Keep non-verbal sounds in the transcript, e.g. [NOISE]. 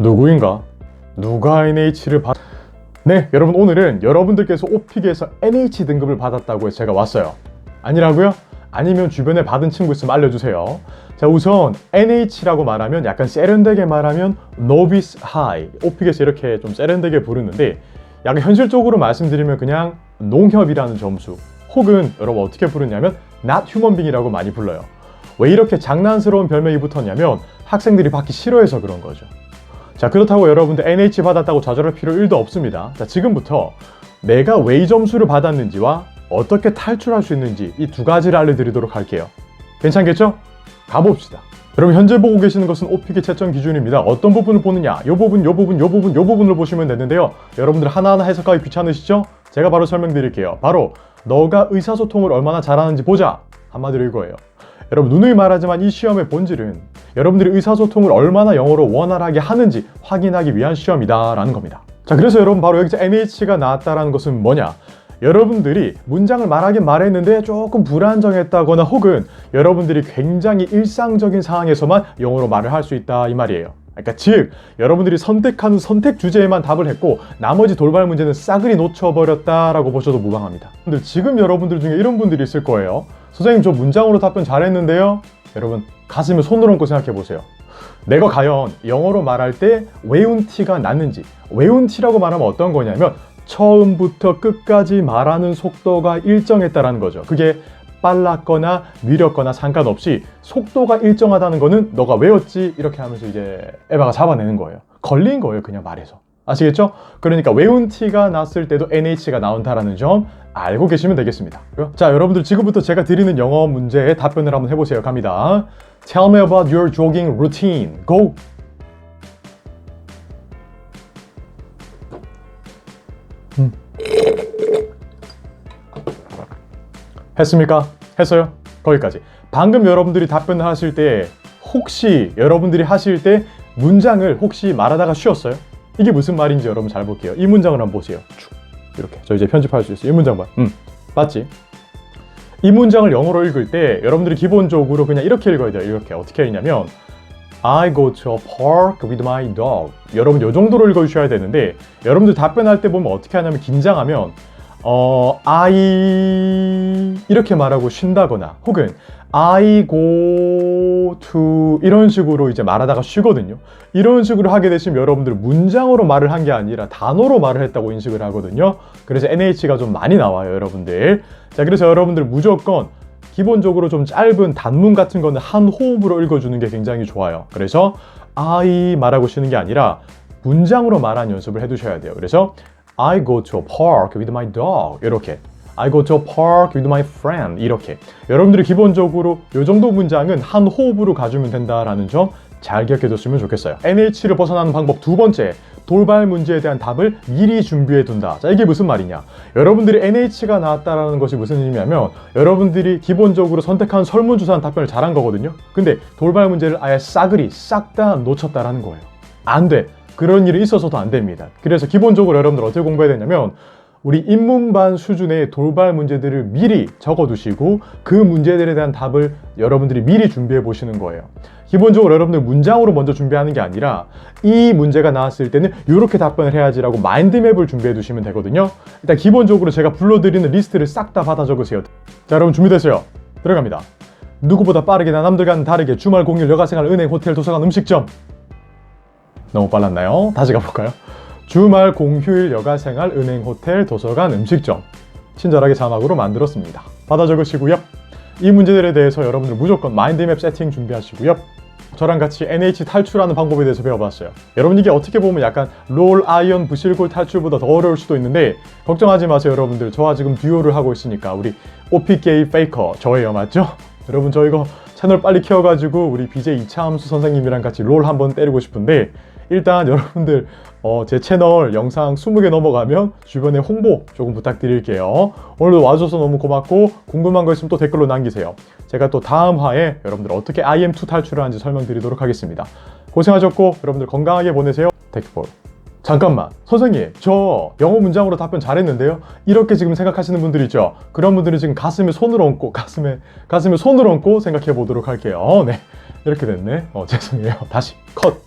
누구인가? 누가 NH를 받... 네, 여러분 오늘은 여러분들께서 오픽에서 NH 등급을 받았다고 해서 제가 왔어요. 아니라고요? 아니면 주변에 받은 친구 있으면 알려주세요. 자, 우선 NH라고 말하면 약간 세련되게 말하면 Novice High. 오픽에서 이렇게 좀 세련되게 부르는데 약간 현실적으로 말씀드리면 그냥 농협이라는 점수 혹은 여러분 어떻게 부르냐면 Not Human Being이라고 많이 불러요. 왜 이렇게 장난스러운 별명이 붙었냐면 학생들이 받기 싫어해서 그런 거죠. 자 그렇다고 여러분들 NH 받았다고 좌절할 필요 1도 없습니다. 자 지금부터 내가 왜 이 점수를 받았는지와 어떻게 탈출할 수 있는지 이 두 가지를 알려드리도록 할게요. 괜찮겠죠? 가봅시다. 여러분 현재 보고 계시는 것은 오픽의 채점 기준입니다. 어떤 부분을 보느냐? 요 부분, 요 부분, 요 부분, 요 부분을 보시면 되는데요. 여러분들 하나하나 해석하기 귀찮으시죠? 제가 바로 설명드릴게요. 바로 너가 의사소통을 얼마나 잘하는지 보자. 한마디로 이거예요. 여러분 누누이 말하지만 이 시험의 본질은 여러분들이 의사소통을 얼마나 영어로 원활하게 하는지 확인하기 위한 시험이다라는 겁니다. 자 그래서 여러분 바로 여기서 NH가 나왔다라는 것은 뭐냐? 여러분들이 문장을 말하긴 말했는데 조금 불안정했다거나 혹은 여러분들이 굉장히 일상적인 상황에서만 영어로 말을 할 수 있다 이 말이에요. 그러니까 즉 여러분들이 선택하는 선택 주제에만 답을 했고 나머지 돌발 문제는 싸그리 놓쳐버렸다라고 보셔도 무방합니다. 근데 지금 여러분들 중에 이런 분들이 있을 거예요. 선생님 저 문장으로 답변 잘했는데요. 여러분 가슴에 손을 얹고 생각해 보세요. 내가 과연 영어로 말할 때 외운 티가 났는지 외운 티라고 말하면 어떤 거냐면 처음부터 끝까지 말하는 속도가 일정했다라는 거죠. 그게 빨랐거나 느렸거나 상관없이 속도가 일정하다는 거는 너가 외웠지 이렇게 하면서 이제 에바가 잡아내는 거예요. 걸린 거예요, 그냥 말해서. 아시겠죠? 그러니까 외운 티가 났을 때도 NH가 나온다라는 점 알고 계시면 되겠습니다. 자, 여러분들 지금부터 제가 드리는 영어 문제에 답변을 한번 해보세요. 갑니다. Tell me about your jogging routine. Go! 했습니까? 했어요? 거기까지. 방금 여러분들이 답변을 하실 때 혹시 여러분들이 하실 때 문장을 혹시 말하다가 쉬었어요? 이게 무슨 말인지 여러분 잘 볼게요. 이 문장을 한번 보세요. 쭉. 이렇게. 저 이제 편집할 수 있어요. 이 문장 봐. 음. 맞지? 이 문장을 영어로 읽을 때 여러분들이 기본적으로 그냥 이렇게 읽어야 돼요. 이렇게. 어떻게 읽냐면 I go to a park with my dog. 여러분 요 정도로 읽어주셔야 되는데 여러분들 답변할 때 보면 어떻게 하냐면 긴장하면 어, I 이렇게 말하고 쉰다거나 혹은 I go to 이런 식으로 이제 말하다가 쉬거든요. 이런 식으로 하게 되시면 여러분들 문장으로 말을 한 게 아니라 단어로 말을 했다고 인식을 하거든요. 그래서 NH가 좀 많이 나와요, 여러분들. 자, 그래서 여러분들 무조건 기본적으로 좀 짧은 단문 같은 거는 한 호흡으로 읽어주는 게 굉장히 좋아요. 그래서 I 말하고 쉬는 게 아니라 문장으로 말하는 연습을 해두셔야 돼요. 그래서 I go to a park with my dog 이렇게 I go to a park with my friend 이렇게 여러분들이 기본적으로 이 정도 문장은 한 호흡으로 가주면 된다라는 점 잘 기억해 뒀으면 좋겠어요. NH를 벗어나는 방법 두 번째 돌발 문제에 대한 답을 미리 준비해 둔다. 자, 이게 무슨 말이냐? 여러분들이 NH가 나왔다라는 것이 무슨 의미냐면 여러분들이 기본적으로 선택한 설문조사한 답변을 잘한 거거든요. 근데 돌발 문제를 아예 싸그리 싹 다 놓쳤다라는 거예요. 안 돼. 그런 일이 있어서도 안 됩니다. 그래서 기본적으로 여러분들 어떻게 공부해야 되냐면 우리 인문반 수준의 돌발 문제들을 미리 적어두시고 그 문제들에 대한 답을 여러분들이 미리 준비해 보시는 거예요. 기본적으로 여러분들 문장으로 먼저 준비하는 게 아니라 이 문제가 나왔을 때는 이렇게 답변을 해야지라고 마인드맵을 준비해 두시면 되거든요. 일단 기본적으로 제가 불러드리는 리스트를 싹 다 받아 적으세요. 자, 여러분 준비됐어요? 들어갑니다. 누구보다 빠르게나 남들과는 다르게 주말 공휴일 여가생활 은행 호텔 도서관 음식점 너무 빨랐나요? 다시 가볼까요? 주말 공휴일 여가 생활 은행 호텔 도서관 음식점 친절하게 자막으로 만들었습니다. 받아 적으시고요. 이 문제들에 대해서 여러분들 무조건 마인드맵 세팅 준비하시고요. 저랑 같이 NH 탈출하는 방법에 대해서 배워봤어요. 여러분 이게 어떻게 보면 약간 롤 아이언 부실골 탈출보다 더 어려울 수도 있는데 걱정하지 마세요 여러분들. 저와 지금 듀오를 하고 있으니까 우리 OPK 페이커 저예요 맞죠? 여러분 저 이거 채널 빨리 키워가지고 우리 BJ 이차함수 선생님이랑 같이 롤 한번 때리고 싶은데 일단 [LAUGHS] 여러분들 어, 제 채널 영상 20개 넘어가면 주변에 홍보 조금 부탁드릴게요. 오늘도 와줘서 너무 고맙고 궁금한 거 있으면 또 댓글로 남기세요. 제가 또 다음 화에 여러분들 어떻게 IM2 탈출을 하는지 설명드리도록 하겠습니다. 고생하셨고 여러분들 건강하게 보내세요. 테이크볼. 잠깐만 선생님 저 영어 문장으로 답변 잘했는데요? 이렇게 지금 생각하시는 분들 있죠? 그런 분들은 지금 가슴에 손을 얹고 가슴에 가슴에 손을 얹고 생각해 보도록 할게요. 네. 이렇게 됐네. 어 죄송해요. 다시 컷